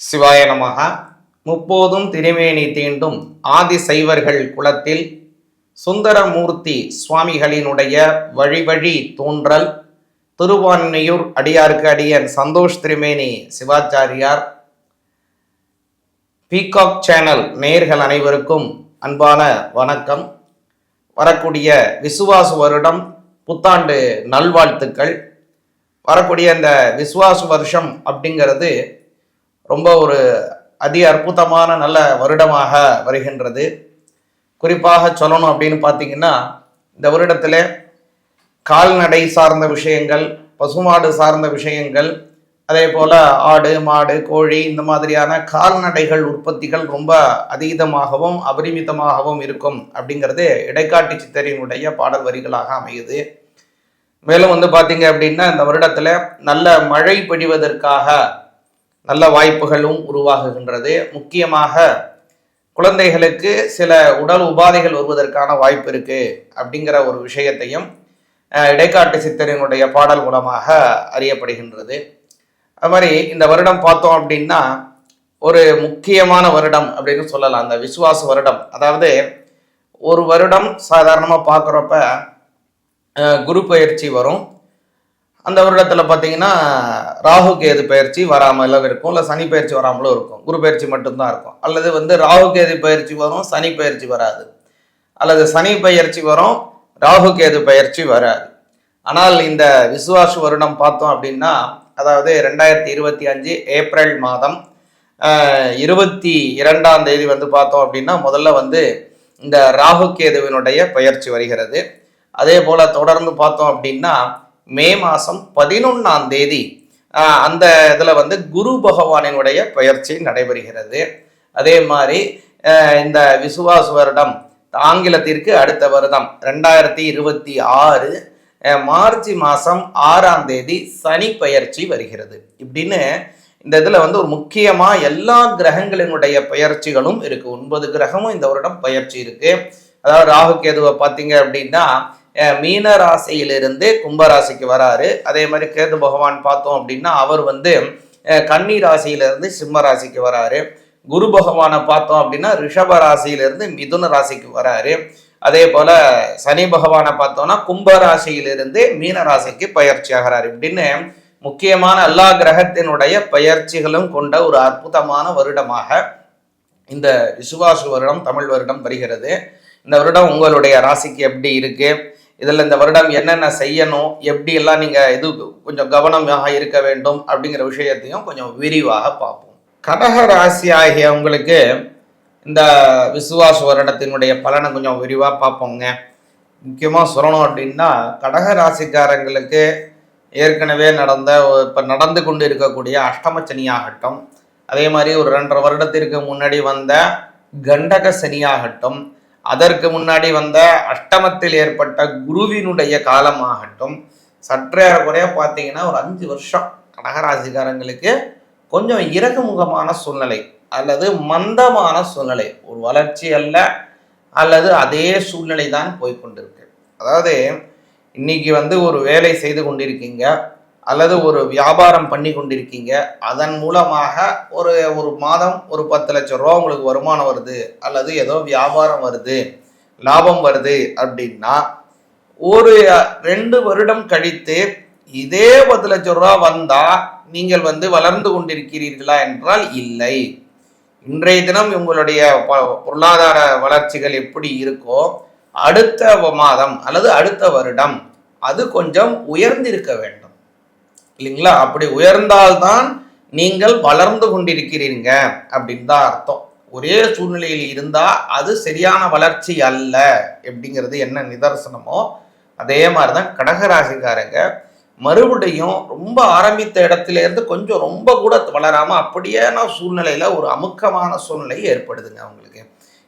சிவாய நமக முப்போதும் திருமேனி தீண்டும் ஆதி சைவர்கள் குலத்தில் சுந்தரமூர்த்தி சுவாமிகளினுடைய வழிவழி தோன்றல் திருவான்மையூர் அடியாருக்கு அடியன் சந்தோஷ் திருமேனி சிவாச்சாரியார் பீகாக் சேனல் நேயர்கள் அனைவருக்கும் அன்பான வணக்கம். வரக்கூடிய விசுவாசு வருடம் புத்தாண்டு நல்வாழ்த்துக்கள். வரக்கூடிய இந்த விசுவாசு வருஷம் அப்படிங்கிறது ரொம்ப ஒரு அதி அற்புதமான நல்ல வருடமாக வருகின்றது. குறிப்பாக சொல்லணும் அப்படின்னு பார்த்தீங்கன்னா இந்த வருடத்தில் கால்நடை சார்ந்த விஷயங்கள் பசுமாடு சார்ந்த விஷயங்கள் அதே போல் ஆடு மாடு கோழி இந்த மாதிரியான கால்நடைகள் உற்பத்திகள் ரொம்ப அதீதமாகவும் அபரிமிதமாகவும் இருக்கும் அப்படிங்கிறது இடைக்காட்டு சித்தரினுடைய பாடல் வரிகளாக அமையுது. மேலும் வந்து பார்த்தீங்க அப்படின்னா இந்த வருடத்தில் நல்ல மழை பெய்வதற்காக நல்ல வாய்ப்புகளும் உருவாகுகின்றது. முக்கியமாக குழந்தைகளுக்கு சில உடல் உபாதைகள் வருவதற்கான வாய்ப்பு இருக்கு அப்படிங்கிற ஒரு விஷயத்தையும் இடைக்காட்டு சித்தரினுடைய பாடல் மூலமாக அறியப்படுகின்றது. அது மாதிரி இந்த வருடம் பார்த்தோம் அப்படின்னா ஒரு முக்கியமான வருடம் அப்படின்னு சொல்லலாம். அந்த விசுவாச வருடம். அதாவது ஒரு வருடம் சாதாரணமாக பார்க்குறப்ப குரு பயிற்சி வரும். அந்த வருடத்தில் பார்த்தீங்கன்னா ராகு கேது பயிற்சி வராமலும் இருக்கும். இல்லை சனி பயிற்சி வராமலும் இருக்கும். குரு பயிற்சி மட்டும்தான் இருக்கும். அல்லது வந்து ராகு கேது பயிற்சி வரும் சனி பயிற்சி வராது. அல்லது சனி பயிற்சி வரும் ராகு கேது பயிற்சி வராது. ஆனால் இந்த விசுவாச வருடம் பார்த்தோம் அப்படின்னா அதாவது ரெண்டாயிரத்தி இருபத்தி அஞ்சு ஏப்ரல் மாதம் இருபத்தி இரண்டாம் தேதி வந்து பார்த்தோம் அப்படின்னா முதல்ல வந்து இந்த ராகு கேதுவினுடைய பயிற்சி வருகிறது. அதே போல் தொடர்ந்து பார்த்தோம் அப்படின்னா மே மாதம் பதினொன்றாம் தேதி அந்த இதில் வந்து குரு பகவானினுடைய பயிற்சி நடைபெறுகிறது. அதே மாதிரி இந்த விசுவாச வருடம் ஆங்கிலத்திற்கு அடுத்த வருடம் ரெண்டாயிரத்தி இருபத்தி ஆறு மார்ச் மாதம் ஆறாம் தேதி சனி பயிற்சி வருகிறது. இப்படின்னு இந்த இதில் வந்து ஒரு முக்கியமாக எல்லா கிரகங்களினுடைய பயிற்சிகளும் இருக்குது ஒன்பது கிரகமும் இந்த வருடம் பயிற்சி இருக்குது அதாவது ராகு கேதுவை பார்த்தீங்க அப்படின்னா மீன ராசியிலிருந்து கும்பராசிக்கு வராரு. அதே மாதிரி கேது பகவான் பார்த்தோம் அப்படின்னா அவர் வந்து கன்னி ராசியிலிருந்து சிம்ம ராசிக்கு வராரு. குரு பகவானை பார்த்தோம் அப்படின்னா ரிஷப ராசியிலிருந்து மிதுன ராசிக்கு வராரு. அதே போல சனி பகவானை பார்த்தோம்னா கும்ப ராசியிலிருந்து மீன ராசிக்கு பயிற்சி ஆகிறார். இப்படின்னு முக்கியமான எல்லா கிரகத்தினுடைய பயிற்சிகளும் கொண்ட ஒரு அற்புதமான வருடமாக இந்த விசுவாசு வருடம் தமிழ் வருடம் வருகிறது. இந்த வருடம் உங்களுடைய ராசிக்கு எப்படி இருக்குது இதில் இந்த வருடம் என்னென்ன செய்யணும் எப்படியெல்லாம் நீங்கள் இது கொஞ்சம் கவனமாக இருக்க வேண்டும் அப்படிங்கிற விஷயத்தையும் கொஞ்சம் விரிவாக பார்ப்போம். கடக ராசி ஆகிய உங்களுக்கு இந்த விசுவாச வருடத்தினுடைய பலனை கொஞ்சம் விரிவாக பார்ப்போங்க. முக்கியமாக சொல்லணும் அப்படின்னா கடக ராசிக்காரங்களுக்கு ஏற்கனவே நடந்த இப்போ நடந்து கொண்டு இருக்கக்கூடிய அஷ்டம சனியாகட்டும் அதே மாதிரி ஒரு ரெண்டரை வருடத்திற்கு முன்னாடி வந்த கண்டக சனியாகட்டும் அதற்கு முன்னாடி வந்த அஷ்டமத்தில் ஏற்பட்ட குருவினுடைய காலமாகட்டும் சற்றே குறைய பார்த்தீங்கன்னா ஒரு அஞ்சு வருஷம் கடகராசிக்காரங்களுக்கு கொஞ்சம் இறகுமுகமான சூழ்நிலை அல்லது மந்தமான சூழ்நிலை. ஒரு வளர்ச்சி அல்ல அல்லது அதே சூழ்நிலை தான் போய்கொண்டிருக்கு அதாவது இன்னைக்கு வந்து ஒரு வேலை செய்து கொண்டிருக்கீங்க. அல்லது ஒரு வியாபாரம் பண்ணி கொண்டிருக்கீங்க அதன் மூலமாக ஒரு ஒரு மாதம் ஒரு பத்து லட்சம் ரூபா உங்களுக்கு வருமானம் வருது அல்லது ஏதோ வியாபாரம் வருது லாபம் வருது அப்படின்னா ஒரு ரெண்டு வருடம் கழித்து இதே பத்து லட்சம் ரூபா வந்தால் நீங்கள் வந்து வளர்ந்து கொண்டிருக்கிறீர்களா என்றால் இல்லை. இன்றைய தினம் உங்களுடைய ப- பொருளாதார வளர்ச்சிகள் எப்படி இருக்கோ அடுத்த மாதம் அல்லது அடுத்த வருடம் அது கொஞ்சம் உயர்ந்திருக்க வேண்டும். இல்லைங்களா? அப்படி உயர்ந்தால்தான் நீங்கள் வளர்ந்து கொண்டிருக்கிறீங்க அப்படின்னு தான் அர்த்தம். ஒரே சூழ்நிலையில் இருந்தால் அது சரியான வளர்ச்சி அல்ல அப்படிங்கிறது என்ன நிதர்சனமோ அதே மாதிரி தான் கடகராசிக்காரங்க மறுபடியும் ரொம்ப ஆரம்பித்த இடத்துல இருந்து கொஞ்சம் ரொம்ப கூட வளராமல் அப்படியான சூழ்நிலையில் ஒரு அமுக்கமான சூழ்நிலை ஏற்படுதுங்க அவங்களுக்கு.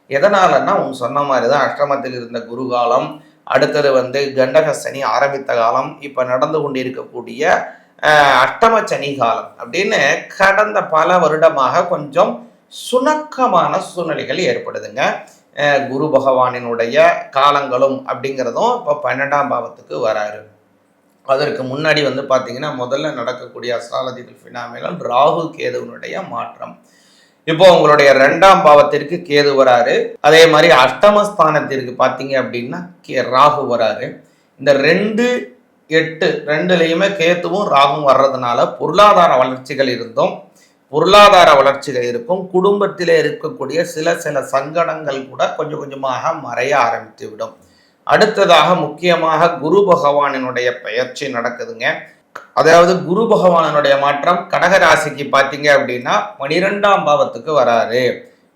எதனாலன்னா அவங்க சொன்ன மாதிரி தான் அஷ்டமத்தில் இருந்த குருகாலம் அடுத்தது வந்து கண்டக சனி ஆரம்பித்த காலம் இப்போ நடந்து கொண்டிருக்கக்கூடிய இருக்கக்கூடிய அஷ்டம சனி காலம் அப்படின்னு கடந்த பல வருடமாக கொஞ்சம் சுணக்கமான சூழ்நிலைகள் ஏற்படுதுங்க. குரு பகவானினுடைய காலங்களும் அப்படிங்கிறதும் இப்போ பன்னெண்டாம் பாவத்துக்கு வராரு. அதற்கு முன்னாடி வந்து பார்த்தீங்கன்னா முதல்ல நடக்கக்கூடிய அஸ்ட்ராலஜிக்கல் ஃபினாமினல் ராகு கேதுவனுடைய மாற்றம். இப்போ உங்களுடைய ரெண்டாம் பாவத்திற்கு கேது வராரு. அதே மாதிரி அஷ்டமஸ்தானத்திற்கு பார்த்தீங்க அப்படின்னா கே ராகு வராரு. இந்த ரெண்டு எட்டு ரெண்டுலேயுமே கேத்துவும் ராகும் வர்றதுனால பொருளாதார வளர்ச்சிகள் இருந்தும் பொருளாதார வளர்ச்சிகள் இருக்கும். குடும்பத்திலே இருக்கக்கூடிய சில சில சங்கடங்கள் கூட கொஞ்சம் கொஞ்சமாக மறைய ஆரம்பித்து விடும் அடுத்ததாக முக்கியமாக குரு பகவானினுடைய பயிற்சி நடக்குதுங்க. அதாவது குரு பகவானனுடைய மாற்றம் கடகராசிக்கு பார்த்தீங்க அப்படின்னா பனிரெண்டாம் பாவத்துக்கு வராரு.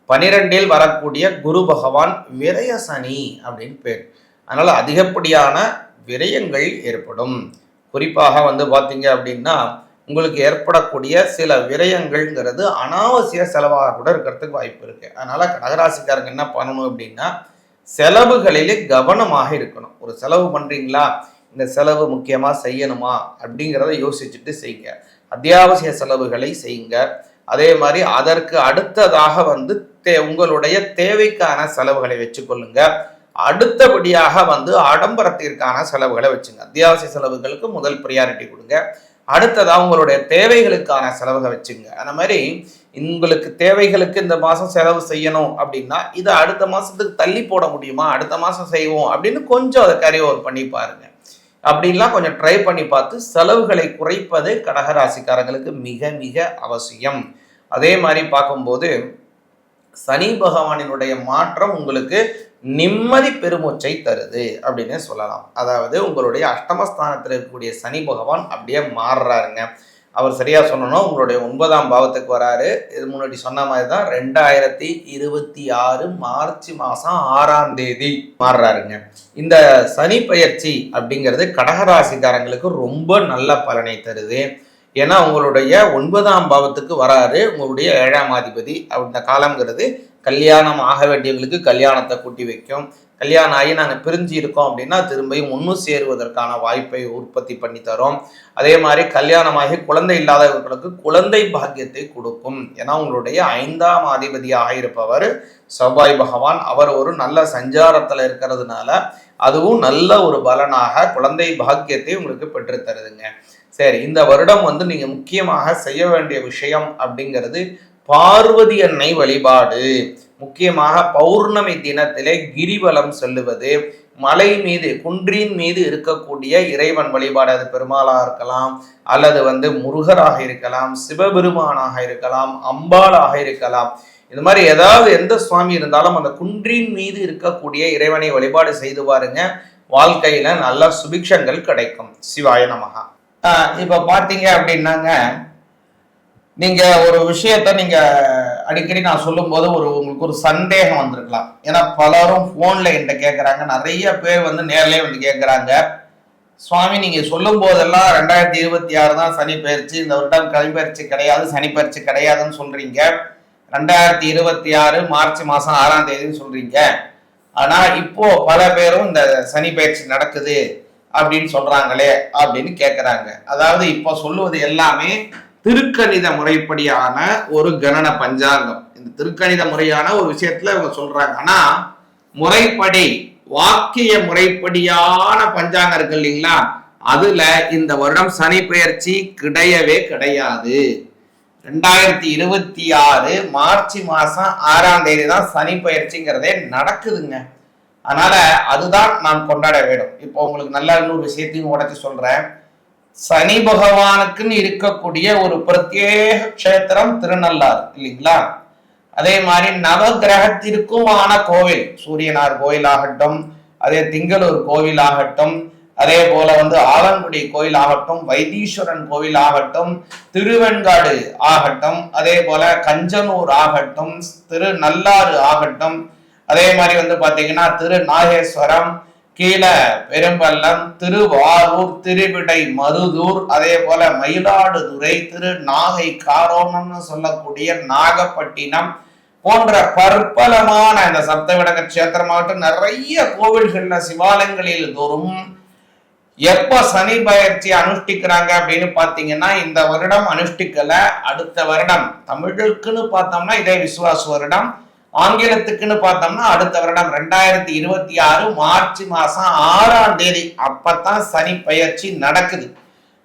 பனிரெண்டில் வரக்கூடிய குரு பகவான் விரய சனி அப்படின்னு பேர். அதனால அதிகப்படியான விரயங்கள் ஏற்படும். குறிப்பாக வந்து பார்த்தீங்க அப்படின்னா உங்களுக்கு ஏற்படக்கூடிய சில விரயங்கள்ங்கிறது அனாவசிய செலவாக கூட இருக்கிறதுக்கு வாய்ப்பு இருக்குது அதனால் கடகராசிக்காரங்க என்ன பண்ணணும் அப்படின்னா செலவுகளிலே கவனமாக இருக்கணும். ஒரு செலவு பண்ணுறீங்களா இந்த செலவு முக்கியமாக செய்யணுமா? அப்படிங்கிறத யோசிச்சுட்டு செய்யுங்க அத்தியாவசிய செலவுகளை செய்யுங்க. அதே மாதிரி அதற்கு அடுத்ததாக வந்து தே உங்களுடைய தேவைக்கான செலவுகளை வச்சுக்கொள்ளுங்க. அடுத்தபடியாக வந்து ஆடம்பரத்திற்கான செலவுகளை வச்சுங்க. அத்தியாவசிய செலவுகளுக்கு முதல் ப்ரியாரிட்டி கொடுங்க. அடுத்ததாக உங்களுடைய தேவைகளுக்கான செலவுகளை வச்சுங்க. அந்த மாதிரி உங்களுக்கு தேவைகளுக்கு இந்த மாதம் செலவு செய்யணும் அப்படின்னா இதை அடுத்த மாதத்துக்கு தள்ளி போட முடியுமா? அடுத்த மாதம் செய்வோம் அப்படின்னு கொஞ்சம் அதை கரி ஓவர் பண்ணி பாருங்க. அப்படின்லாம் கொஞ்சம் ட்ரை பண்ணி பார்த்து செலவுகளை குறைப்பது கடகராசிக்காரங்களுக்கு மிக மிக அவசியம். அதே மாதிரி பார்க்கும்போது சனி பகவானினுடைய மாற்றம் உங்களுக்கு நிம்மதி பெருமூச்சை தருது அப்படின்னு சொல்லலாம். அதாவது உங்களுடைய அஷ்டமஸ்தானத்தில் இருக்கக்கூடிய சனி பகவான் அப்படியே மாறுறாருங்க. அவர் சரியாக சொன்னோன்னா உங்களுடைய ஒன்பதாம் பாவத்துக்கு வராரு. இது முன்னாடி சொன்ன மாதிரி தான் ரெண்டாயிரத்தி இருபத்தி ஆறு மார்ச் மாதம் ஆறாம் தேதி மாறுறாருங்க. இந்த சனி பயிற்சி அப்படிங்கிறது கடகராசிக்காரங்களுக்கு ரொம்ப நல்ல பலனை தருது. ஏன்னா உங்களுடைய ஒன்பதாம் பாவத்துக்கு வராரு உங்களுடைய ஏழாம் அதிபதி அந்த காலங்கிறது கல்யாணம் ஆக வேண்டியவங்களுக்கு கல்யாணத்தை கூட்டி வைக்கும். கல்யாணம் ஆகி நாங்கள் பிரிஞ்சு இருக்கோம் அப்படின்னா திரும்பியும் ஒன்று சேருவதற்கான வாய்ப்பை உற்பத்தி பண்ணி தரும். அதே மாதிரி கல்யாணமாகி குழந்தை இல்லாதவர்களுக்கு குழந்தை பாக்கியத்தை கொடுக்கும். ஏன்னா உங்களுடைய ஐந்தாம் அதிபதியாக இருப்பவர் செவ்வாய் பகவான். அவர் ஒரு நல்ல சஞ்சாரத்தில் இருக்கிறதுனால அதுவும் நல்ல ஒரு பலனாக குழந்தை பாக்கியத்தை உங்களுக்கு பெற்று தருதுங்க சரி இந்த வருடம் வந்து நீங்க முக்கியமாக செய்ய வேண்டிய விஷயம் அப்படிங்கிறது பார்வதி அன்னை வழிபாடு. முக்கியமாக பௌர்ணமி தினத்திலே கிரிவலம் செல்லுவது மலை மீது குன்றின் மீது இருக்கக்கூடிய இறைவன் வழிபாடு. அது பெருமாளாக இருக்கலாம் அல்லது வந்து முருகராக இருக்கலாம் சிவபெருமானாக இருக்கலாம் அம்பாளாக இருக்கலாம். இது மாதிரி ஏதாவது எந்த சுவாமி இருந்தாலும் அந்த குன்றின் மீது இருக்கக்கூடிய இறைவனை வழிபாடு செய்து பாருங்க. வாழ்க்கையில நல்ல சுபிக்ஷங்கள் கிடைக்கும். சிவாய நமகா இப்போ பார்த்தீங்க அப்படின்னாங்க நீங்க ஒரு விஷயத்த நீங்க அடிக்கடி நான் சொல்லும்போது ஒரு உங்களுக்கு ஒரு சந்தேகம் வந்திருக்கலாம். ஏன்னா பலரும் போன்ல என்கிட்ட கேட்குறாங்க நிறைய பேர் வந்து நேர்லேயே வந்து கேட்குறாங்க சுவாமி நீங்க சொல்லும் போதெல்லாம் ரெண்டாயிரத்தி இருபத்தி ஆறு தான் சனி பயிற்சி. இந்த வருடம் கலைப்பயிற்சி கிடையாது சனி பயிற்சி கிடையாதுன்னு சொல்றீங்க. ரெண்டாயிரத்தி இருபத்தி ஆறு மார்ச் மாசம் ஆறாம் தேதின்னு சொல்றீங்க. ஆனா இப்போ பல பேரும் இந்த சனி பயிற்சி நடக்குது. அப்படின்னு சொல்றாங்களே அப்படின்னு கேட்குறாங்க அதாவது இப்போ சொல்லுவது எல்லாமே திருக்கணித முறைப்படியான ஒரு கணன பஞ்சாங்கம். இந்த திருக்கணித முறையான ஒரு விஷயத்துல இவங்க சொல்றாங்க. ஆனா முறைப்படி வாக்கிய முறைப்படியான பஞ்சாங்கம் இருக்கு இல்லைங்களா? அதுல இந்த வருடம் சனி பெயர்ச்சி கிடையவே கிடையாது. ரெண்டாயிரத்தி இருபத்தி ஆறு மார்ச் மாசம் ஆறாம் தேதி தான் சனி பயிற்சிங்கிறதே நடக்குதுங்க. அதனால அதுதான் நாம் கொண்டாட வேண்டும். இப்போ உங்களுக்கு நல்ல இன்னொரு விஷயத்தையும் உடச்சி சொல்றேன். சனி பகவானுக்குன்னு இருக்கக்கூடிய ஒரு பிரத்யேக க்ஷேத்திரம் திருநள்ளாறு இல்லைங்களா? அதே மாதிரி நவகிரகத்திற்குமான கோவில் சூரியனார் கோயில் ஆகட்டும் அதே திங்களூர் கோவில் ஆகட்டும் அதே போல வந்து ஆலங்குடி கோயில் ஆகட்டும் வைத்தீஸ்வரன் கோவில் ஆகட்டும் திருவெண்காடு ஆகட்டும் அதே போல கஞ்சனூர் ஆகட்டும் திருநள்ளாறு ஆகட்டும் அதே மாதிரி வந்து பாத்தீங்கன்னா திரு நாகேஸ்வரம் கீழே பெரும்பள்ளம் திருவாரூர் திருவிடை மருதூர் அதே போல மயிலாடுதுறை திரு நாகை காரோணம்னு சொல்லக்கூடிய நாகப்பட்டினம் போன்ற பற்பலமான இந்த சப்தவிடக கஷேத்திரமாகட்டும் நிறைய கோவில்கள்ல சிவாலயங்களில் தோறும் எப்ப சனி பயிற்சி அனுஷ்டிக்கிறாங்க அப்படின்னு பாத்தீங்கன்னா இந்த வருடம் அனுஷ்டிக்கல அடுத்த வருடம் தமிழுக்குன்னு பார்த்தோம்னா இதே விசுவாச வருடம். ஆங்கிலத்துக்குன்னு பார்த்தோம்னா அடுத்த வருடம் ரெண்டாயிரத்தி இருபத்தி ஆறு மார்ச் மாசம் ஆறாம் தேதி. அப்பத்தான் சனி பயிற்சி நடக்குது.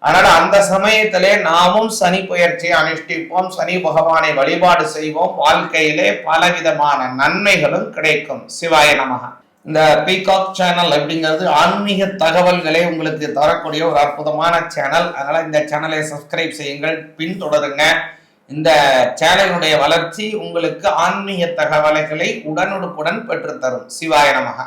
அதனால அந்த சமயத்திலே நாமும் சனி பயிற்சியை அனுஷ்டிப்போம். சனி பகவானை வழிபாடு செய்வோம். வாழ்க்கையிலே பலவிதமான நன்மைகளும் கிடைக்கும். சிவாய நமக இந்த பீகாக் சேனல் அப்படிங்கிறது ஆன்மீக தகவல்களை உங்களுக்கு தரக்கூடிய ஒரு அற்புதமான சேனல் அதனால இந்த சேனலை சப்ஸ்கிரைப் செய்யுங்கள். பின்தொடருங்க. இந்த சேனலுடைய வளர்ச்சி உங்களுக்கு ஆன்மீக தகவல்களை உடனுக்குடன் பெற்றுத்தரும். சிவாய நமகா